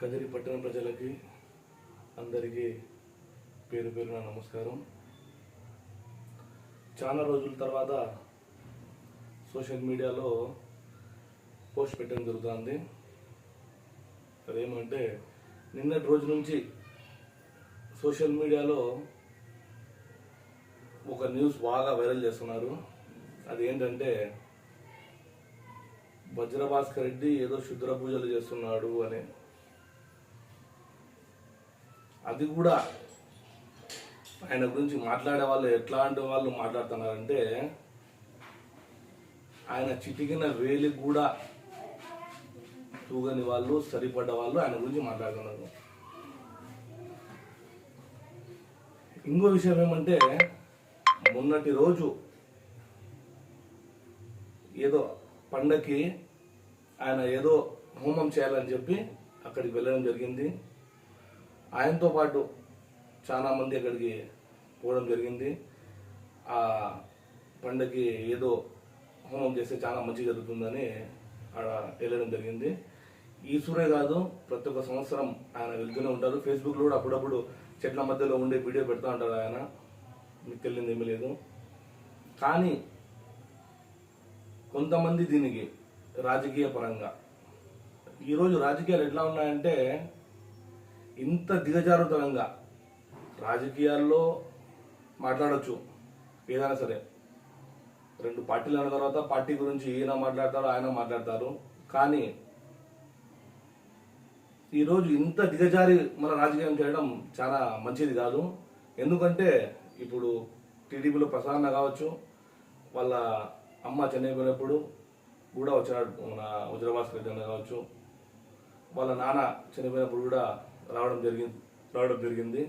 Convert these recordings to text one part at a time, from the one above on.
కదిరి పట్టణ ప్రజలకి అందరికీ పేరు పేరున నమస్కారం. చాలా రోజుల తర్వాత సోషల్ మీడియాలో పోస్ట్ పెట్టడం జరుగుతుంది. అదేమంటే నిన్నటి రోజు నుంచి సోషల్ మీడియాలో ఒక న్యూస్ బాగా వైరల్ చేస్తున్నారు. అది ఏంటంటే వజ్రభాస్కర్ రెడ్డి ఏదో శుద్ర పూజలు చేస్తున్నాడు అని అది కూడా ఆయన గురించి మాట్లాడే వాళ్ళు ఎట్లాంటి వాళ్ళు మాట్లాడుతున్నారంటే ఆయన చిటికిన వేలి కూడా తూగని వాళ్ళు సరిపడ్డ వాళ్ళు ఆయన గురించి మాట్లాడుతున్నారు. ఇంకో విషయం ఏమంటే మొన్నటి రోజు ఏదో పండగకి ఆయన ఏదో హోమం చేయాలని చెప్పి అక్కడికి వెళ్ళడం జరిగింది. ఆయనతో పాటు చాలా మంది అక్కడికి పోవడం జరిగింది. ఆ పండగకి ఏదో హోమం చేస్తే చాలా మంచి జరుగుతుందని ఆడ వెళ్ళడం జరిగింది. ఈ సూరే కాదు ప్రతి ఒక్క సంవత్సరం ఆయన వెళ్తూనే ఉంటారు. ఫేస్బుక్లో కూడా అప్పుడప్పుడు చెట్ల మధ్యలో ఉండే వీడియో పెడతా ఉంటారు ఆయన. మీకు తెలియదు ఏమీ లేదు. కానీ కొంతమంది దీనికి రాజకీయ పరంగా. ఈరోజు రాజకీయాలు ఎట్లా ఉన్నాయంటే ఇంత దిగజారుతనంగా రాజకీయాల్లో మాట్లాడచ్చు ఏదైనా సరే. రెండు పార్టీలు అన్న తర్వాత పార్టీ గురించి ఈయన మాట్లాడతారు ఆయన మాట్లాడతారు. కానీ ఈరోజు ఇంత దిగజారి మన రాజకీయం చేయడం చాలా మంచిది కాదు. ఎందుకంటే ఇప్పుడు టీడీపీలో ప్రసారణ కావచ్చు వాళ్ళ అమ్మ చనిపోయినప్పుడు కూడా వచ్చినాడు మన హుజరాబాద్ రెడ్డి కావచ్చు వాళ్ళ నాన్న చనిపోయినప్పుడు కూడా రావడం జరిగింది రావడం జరిగింది.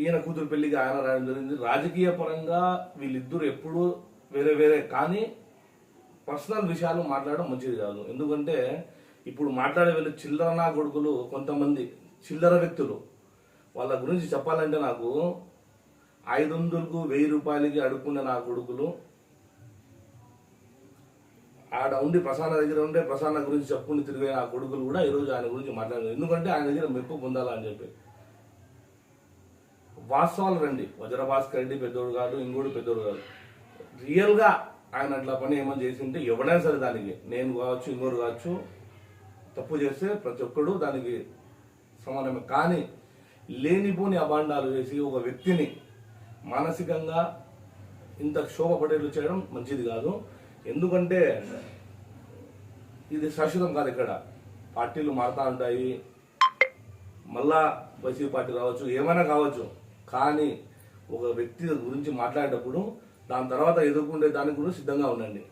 ఈయన కూతురు పెళ్ళికి ఆయన రావడం జరిగింది. రాజకీయ పరంగా వీళ్ళిద్దరు ఎప్పుడు వేరే వేరే కానీ పర్సనల్ విషయాలు మాట్లాడడం మంచిది కాదు. ఎందుకంటే ఇప్పుడు మాట్లాడే వీళ్ళు చిల్లర నా కొడుకులు కొంతమంది చిల్లర వ్యక్తులు. వాళ్ళ గురించి చెప్పాలంటే నాకు ఐదు వందలకు వెయ్యి రూపాయలకి అడుక్కునే నా కొడుకులు ఆడ ఉండి ప్రసాద దగ్గర ఉండే ప్రసాద గురించి చెప్పుకుని తిరిగే ఆ కొడుకులు కూడా ఈరోజు ఆయన గురించి మాట్లాడారు ఎందుకంటే ఆయన దగ్గర మెప్పు పొందాలని చెప్పి. వాస్తవాలు రండి. వజ్రభాస్కర్ రెడ్డి పెద్దోడు కాదు ఇంకోడు పెద్దోడు కాదు. రియల్గా ఆయన అట్లా పని ఏమని చేసి ఉంటే ఎవడైనా సరే దానికి నేను కావచ్చు ఇంకోడు కావచ్చు తప్పు చేస్తే ప్రతి ఒక్కడు దానికి సమానమే. కానీ లేనిపోని అభాండాలు వేసి ఒక వ్యక్తిని మానసికంగా ఇంత క్షోభపడేట్లు చేయడం మంచిది కాదు. ఎందుకంటే ఇది శాశ్వతం కాదు ఇక్కడ. పార్టీలు మారుతా ఉంటాయి. మళ్ళా వైసీపీ పార్టీ రావచ్చు ఏమైనా కావచ్చు. కానీ ఒక వ్యక్తి గురించి మాట్లాడేటప్పుడు దాని తర్వాత ఎదుర్కొనే దానికి కూడా సిద్ధంగా ఉండండి.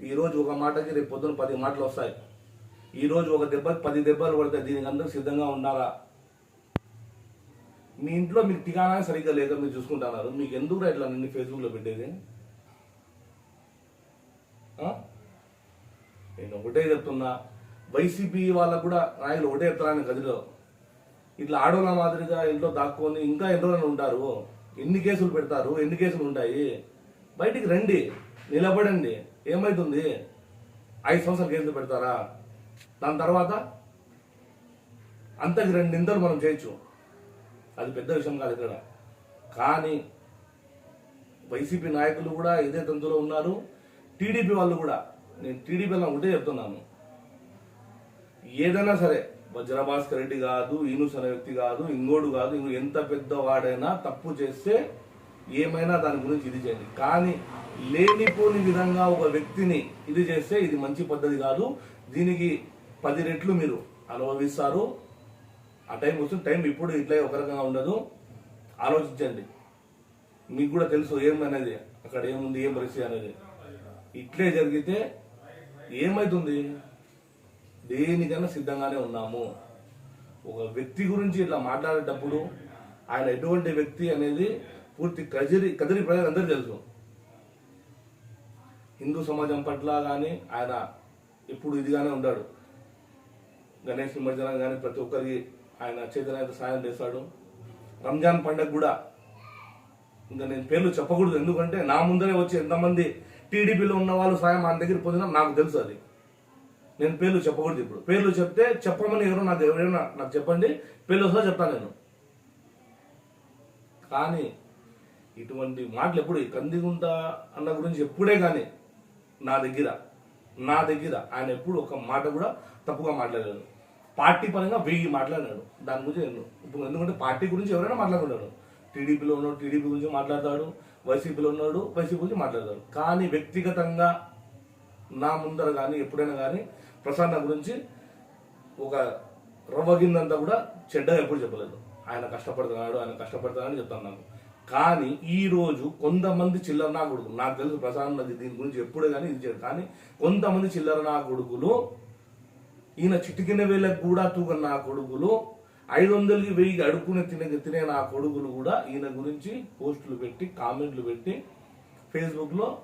ఈరోజు ఒక మాటకి రేపు పొద్దున పది మాటలు వస్తాయి. ఈరోజు ఒక దెబ్బకి పది దెబ్బలు పడతాయి దీనికి అందరూ సిద్ధంగా ఉండాలా? మీ ఇంట్లో మీకు టికానా సరిగ్గా లేక మీరు చూసుకుంటున్నారు. మీకు ఎందుకు ఇట్లా నిన్ను ఫేస్బుక్లో పెట్టేది ఆ? నేను ఒకటే చెప్తున్నా వైసీపీ వాళ్ళకు కూడా నాయకులు ఒకటే చెప్తారని గదిలో. ఇట్లా ఆడోళ్ళ మాదిరిగా ఇంట్లో దాక్కొని ఇంకా ఎన్ని రోజులు ఉంటారు ఎన్ని కేసులు పెడతారు ఎన్ని కేసులు ఉంటాయి బయటికి రండి నిలబడండి ఏమైతుంది? ఐదు సంవత్సరాలు కేసులు పెడతారా? దాని తర్వాత అంతకి రెండు నిందలు మనం చేయొచ్చు. అది పెద్ద విషయం కాదు ఇక్కడ. కానీ వైసీపీ నాయకులు కూడా ఇదే తంతులో ఉన్నారు టీడీపీ వాళ్ళు కూడా నేను టీడీపీ ఉంటే చెప్తున్నాను. ఏదైనా సరే వజ్రభాస్కర్ రెడ్డి కాదు ఈనుస్ అనే వ్యక్తి కాదు ఇంకోడు కాదు ఇంకో ఎంత పెద్దవాడైనా తప్పు చేస్తే ఏమైనా దాని గురించి ఇది చేయండి. కానీ లేనిపోని విధంగా ఒక వ్యక్తిని ఇది చేస్తే ఇది మంచి పద్ధతి కాదు. దీనికి పది రెట్లు మీరు అనుభవిస్తారు. ఆ టైం వస్తుంది టైం ఇప్పుడు ఇట్లా ఒక రకంగా ఉండదు. ఆలోచించండి. మీకు కూడా తెలుసు ఏమనేది అక్కడ ఏముంది ఏం పరిస్థితి అనేది. ఇట్లే జరిగితే ఏమైతుంది? దేనికైనా సిద్ధంగానే ఉన్నాము. ఒక వ్యక్తి గురించి ఇట్లా మాట్లాడేటప్పుడు ఆయన ఎటువంటి వ్యక్తి అనేది పూర్తి కదిరి కదిరి ప్రజలందరూ తెలుసు. హిందూ సమాజం పట్ల కానీ ఆయన ఎప్పుడు ఇదిగానే ఉంటాడు గణేష్ నిమజ్జనం కానీ ప్రతి ఒక్కరికి ఆయన చైతన్య సాయం చేస్తాడు రంజాన్ పండగ కూడా ఇంకా నేను పేర్లు చెప్పకూడదు. ఎందుకంటే నా ముందరే వచ్చి ఎంతమంది టీడీపీలో ఉన్న వాళ్ళు సాయం మన దగ్గర పొందిన నాకు తెలుసు అది. నేను పేర్లు చెప్పకూడదు ఇప్పుడు. పేర్లు చెప్తే చెప్పమని ఎవరో నాకు ఎవరైనా నాకు చెప్పండి. పేర్లు వస్తా చెప్తాను నేను. కానీ ఇటువంటి మాటలు ఎప్పుడు కందిగుంట అన్న గురించి ఎప్పుడే కానీ నా దగ్గర నా దగ్గర ఆయన ఎప్పుడు ఒక మాట కూడా తప్పుగా మాట్లాడాడు పార్టీ పరంగా వెయ్యి మాట్లాడాడు దాని గురించి నేను ఇప్పుడు ఎందుకంటే పార్టీ గురించి ఎవరైనా మాట్లాడుకుంటాడు టీడీపీలో ఉన్నాడు టీడీపీ గురించి మాట్లాడతాడు. వైసీపీలో ఉన్నాడు వైసీపీ గురించి మాట్లాడతాడు. కానీ వ్యక్తిగతంగా నా ముందర కానీ ఎప్పుడైనా కానీ ప్రసన్న గురించి ఒక రవ్వగిందంతా కూడా చెడ్డగా ఎప్పుడు చెప్పలేదు. ఆయన కష్టపడుతున్నాడు ఆయన కష్టపడుతున్నాడని చెప్తాను నాకు. కానీ ఈ రోజు కొంతమంది చిల్లర నా కొడుకు నాకు తెలుసు ప్రసాద్ అది దీని గురించి ఎప్పుడే కానీ ఇది కానీ కొంతమంది చిల్లర నా కొడుకులు ఈయన చిటికిన వేళకు కూడా తూగ నా కొడుకులు ఐదు వందలకి వెయ్యి అడుక్కుని తినే తినే నా కొడుకులు కూడా ఈయన గురించి పోస్టులు పెట్టి కామెంట్లు పెట్టి ఫేస్బుక్లో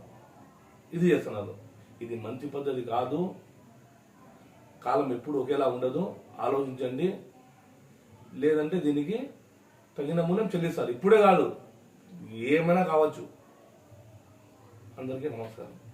ఇది చేస్తున్నారు. ఇది మంచి పద్ధతి కాదు. కాలం ఎప్పుడు ఒకేలా ఉండదు. ఆలోచించండి. లేదంటే దీనికి తగిన మూలం చెల్లిస్తారు. ఇప్పుడే కాదు. ఏమైనా కావచ్చు. అందరికీ నమస్కారం.